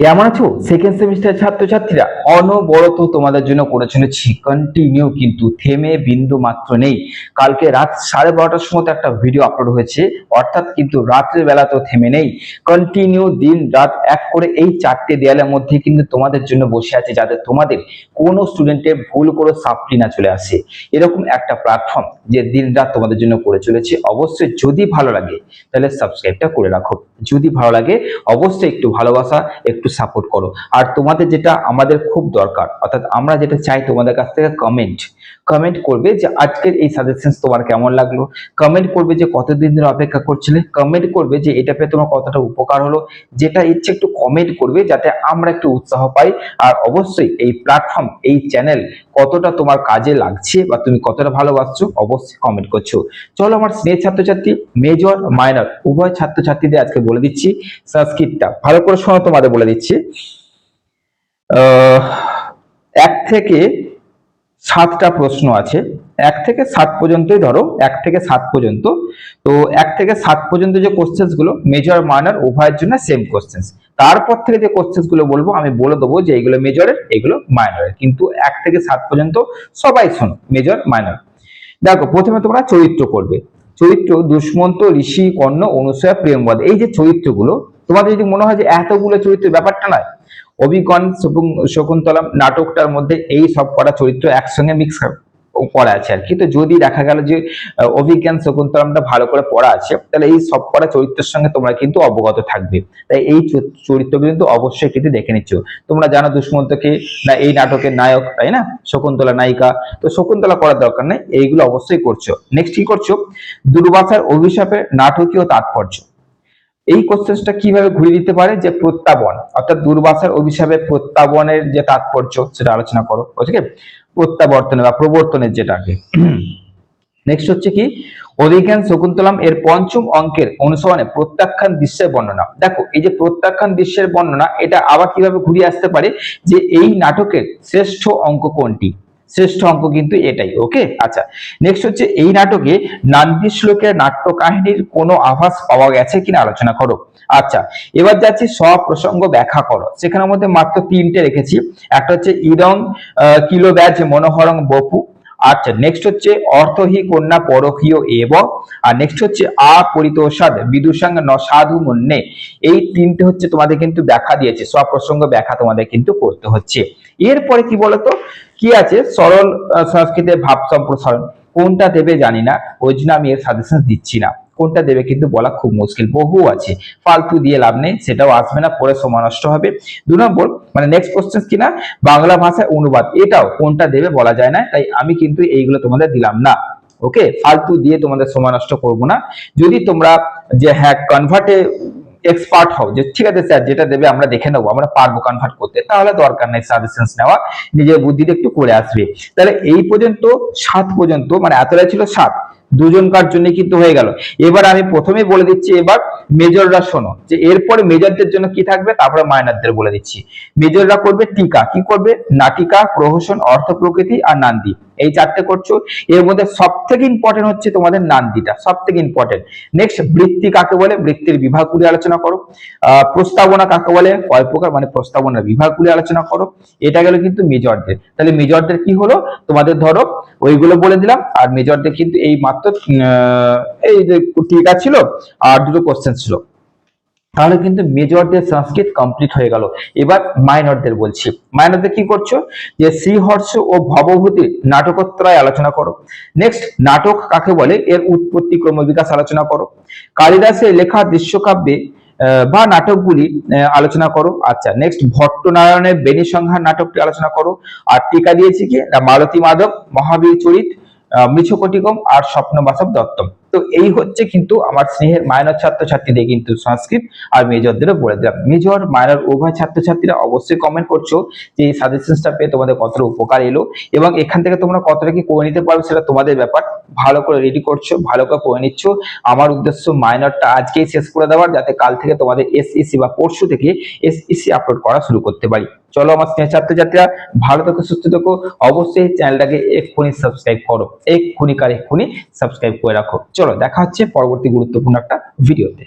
কেমন আছো? Second semester ছাত্রছাত্রীরা, অনবরত তোমাদের জন্য করে চলেছি কন্টিনিউ কিন্তু থেমে বিন্দু মাত্র নেই। কালকে রাত সাড়ে বারোটার সময় তো একটা ভিডিও আপলোড হয়েছে, অর্থাৎ কিন্তু রাত্রের বেলা তো থেমে নেই। কন্টিনিউ দিন রাত এক করে এই চারটে দেয়ালের মধ্যে কিন্তু তোমাদের জন্য বসে আছে যাতে তোমাদের কোনো স্টুডেন্টের ভুল করে সাপ্লি না চলে আসে। এরকম একটা প্ল্যাটফর্ম যে দিন রাত তোমাদের জন্য করে চলেছে। অবশ্যই যদি ভালো লাগে, তাহলে সাবস্ক্রাইবটা করে রাখো। যদি ভালো লাগে, অবশ্যই একটু ভালোবাসা, একটু সাপোর্ট করো। আর তোমাদের যেটা আমাদের খুব দরকার, অর্থাৎ আমরা যেটা চাই তোমাদের কাছ থেকে কমেন্ট কমেন্ট করবে যে আজকের এই সাজেশন তোমার কেমন লাগল? কমেন্ট করবে যে কতদিন ধরে অপেক্ষা করছিলে? কমেন্ট করবে যে এটা পেয়ে তোমার কতটা উপকার হলো? যেটা ইচ্ছে একটু কমেন্ট করবে যাতে আমরা একটু উৎসাহ পাই। আর অবশ্যই এই প্ল্যাটফর্ম এই চ্যানেল কতটা তোমার কাজে লাগছে বা তুমি কতটা ভালোবাসছো অবশ্যই কমেন্ট করছ। চলো আমার স্নেহ ছাত্রছাত্রী মেজর মাইনর উভয় ছাত্রছাত্রীদের আজকে বলে দিচ্ছি, সংস্কৃতটা ভালো করে শোনো তোমাদের বলে দিচ্ছি। এক থেকে সাতটা প্রশ্ন আছে। এক থেকে সাত পর্যন্তই ধরো, এক থেকে সাত পর্যন্ত। তো এক থেকে সাত পর্যন্ত যে কোশ্চেন্সগুলো মেজর মাইনর উভয়ের জন্য সেম কোশ্চেন্স তারপর থেকে যে কোশ্চেন্সগুলো বলব, আমি বলে দেবো যে এইগুলো মেজরের এগুলো মাইনরের কিন্তু এক থেকে সাত পর্যন্ত সবাই শোনো মেজর মাইনর দেখো, প্রথমে তোমরা চরিত্র করবে। চরিত্র দুষ্মন্ত, ঋষি, কর্ণ, অনুসয়া, প্রেমবাদ। এই যে চরিত্রগুলো, তোমাদের যদি মনে হয় যে এতগুলো চরিত্রের ব্যাপারটা নয় শকুন- শকুন্তলম নাটকটার মধ্যে এই সব কটা চরিত্র একসঙ্গে মিক্স পড়া আছে আর কি। তো যদি দেখা গেল যে অভিজ্ঞান শকুন্তলমটা ভালো করে পড়া আছে, তাহলে এই সব কটা চরিত্রের সঙ্গে তোমরা কিন্তু অবগত থাকবে। তাই এই চরিত্র কিন্তু অবশ্যই কিন্তু দেখে নিচ্ছ। তোমরা জানো দুষ্মন্তকে না এই নাটকের নায়ক, তাই না? শকুন্তলা নায়িকা। তো শকুন্তলা করার দরকার নেই, এইগুলো অবশ্যই করছ। নেক্সট কি করছ? দুর্বাসার অভিশাপের নাটকীয় তাৎপর্য। এই কোশ্চেনটা কীভাবে ঘুরিয়ে দিতে পারে? যে প্রত্যাবন, অর্থাৎ দুর্বাসার অভিশাপের প্রত্যাবনের যে তাৎপর্য সেটা আলোচনা করো ঠিক প্রত্যাবর্তনে বা প্রবর্তনের যেটাকে। নেক্সট হচ্ছে কি? অধিজ্ঞান শকুন্তলাম এর পঞ্চম অঙ্কের অনুসরণে প্রত্যাখ্যান দৃশ্যের বর্ণনা। দেখো, এই যে প্রত্যাখ্যান দৃশ্যের বর্ণনা, এটা আবার কীভাবে ঘুরিয়ে আসতে পারে? যে এই নাটকের শ্রেষ্ঠ অঙ্ক কোনটি? শ্রেষ্ঠ অঙ্ক কিন্তু এটাই ওকে আচ্ছা নেক্সট হচ্ছে এই নাটকে নান্দি শ্লোকের নাট্য কাহিনীর কোনো আভাস পাওয়া গেছে কিনা আলোচনা করো। আচ্ছা এবার যাচ্ছি সপ্রসঙ্গ ব্যাখ্যা করো। সেখানের মধ্যে মাত্র তিনটে রেখেছি। একটা হচ্ছে ইদং কিলো ব্যাজ মনোহরং বপু। আচ্ছা নেক্সট হচ্ছে অর্থহি কন্যা পরকীয় এব। আর নেক্সট হচ্ছে আপরিতোষাদ বিদুষাং ন সাধু মন্যে। এই তিনটে হচ্ছে তোমাদের কিন্তু ব্যাখ্যা দিয়েছে। সব প্রসঙ্গ ব্যাখ্যা তোমাদের কিন্তু করতে হচ্ছে। এরপরে কি বলতো? কি আছে? সরল আহ, সংস্কৃতের ভাব সম্প্রসারণ। কোনটা দেবে জানি না ওই জন্য আমি এর সাজেশন দিচ্ছি না। কোনটা দেবে কিন্তু বলা খুব মুশকিল বহু আছে। ফালতু দিয়ে লাভ নেই সেটাও আসবে না পরে সময় নষ্ট হবে। দু নম্বর মানে নেক্সট কোশ্চেন কিনা বাংলা ভাষায় অনুবাদ এটাও কোনটা দেবে বলা যায় না তাই আমি কিন্তু এইগুলো তোমাদের দিলাম না। ওকে ফালতু দিয়ে তোমাদের সময় নষ্ট করব না। যদি তোমরা যে হ্যাঁ কনভার্টে এক্সপার্ট হও, যে ঠিক আছে স্যার যেটা দেবে আমরা দেখে নেব, আমরা পারব কনভার্ট করতে, তাহলে দরকার নেই সাজেশনস নেওয়া, নিজের বুদ্ধিতে একটু করে আসবে। তাহলে এই পর্যন্ত, সাত পর্যন্ত মানে এতটাই ছিল সাত দুজনকার জন্য কিন্তু হয়ে গেল। এবার আমি প্রথমে বলে দিচ্ছি, এবার মেজররা শোনো, যে এরপরে মেজরদের জন্য কি থাকবে, তারপরে মাইনারদের বলে দিচ্ছি। মেজররা করবে টিকা, কি করবে? নাটিকা, প্রহসন অর্থ প্রকৃতি আর নান্দি। এই চারটে করছ এর মধ্যে সব থেকে ইম্পর্টেন্ট হচ্ছে তোমাদের নান্দিটা সব থেকে ইম্পর্টেন্ট নেক্সট বৃত্তি কাকে বলে? বৃত্তির বিভাগগুলি আলোচনা করো। প্রস্তাবনা কাকে বলে? কয় প্রকার? মানে প্রস্তাবনার বিভাগগুলি আলোচনা করো। এটা গেল কিন্তু মেজরদের। তাহলে মেজরদের কি হলো? তোমাদের ধরো, ওইগুলো বলে দিলাম। আর মেজরদের কিন্তু এই মাত্র এই যে টিকা ছিল, আর দুটো কোশ্চেন ছিল। তাহলে কিন্তু মেজরদের সংস্কৃত কমপ্লিট হয়ে গেল। এবার মাইনরদের বলছি। মাইনরদের কি করছ? যে শ্রীহর্ষ ও ভবভূতির নাটকত্রয় আলোচনা করো। নেক্সট নাটক কাকে বলে? এর উৎপত্তি ক্রমবিকাশ আলোচনা করো। কালিদাসের লেখা দৃশ্যকাব্যে বা নাটকগুলি আলোচনা করো। আচ্ছা নেক্সট ভট্টনারায়ণের বেণী সংহার নাটকটি আলোচনা করো। আর টিকা দিয়েছি কি? মালতী মাধব, মহাবীর চরিত মৃছকটিকম আর স্বপ্নবাসব দত্তম। তো এই হচ্ছে কিন্তু আমার স্নেহের মাইনর ছাত্রছাত্রীদের কিন্তু সংস্কৃত আর মেজরদেরও বলে দিলাম। মেজর, মাইনর, উভয় ছাত্রছাত্রীরা অবশ্যই কমেন্ট করছ যে এই সাজেশনটা পেয়ে তোমাদের কতটা উপকার এলো এবং এখান থেকে তোমরা কতটা কি করে নিতে পারবে সেটা তোমাদের ব্যাপার। ভালো করে রেডি করছ, ভালো করে করে নিচ্ছ। আমার উদ্দেশ্য মাইনরটা আজকেই শেষ করে দেওয়ার যাতে কাল থেকে তোমাদের এসইসি বা পরশু থেকে এসইসি আপলোড করা শুরু করতে পারি। চলো আমার স্নেহ ছাত্রছাত্রীরা, ভালো থেকো, সুস্থ থেকো। অবশ্যই চ্যানেলটাকে এক্ষুনি সাবস্ক্রাইব করো। এক্ষুনি কার এক্ষুনি সাবস্ক্রাইব করে রাখো। চলো দেখা হচ্ছে পরবর্তী গুরুত্বপূর্ণ একটা ভিডিওতে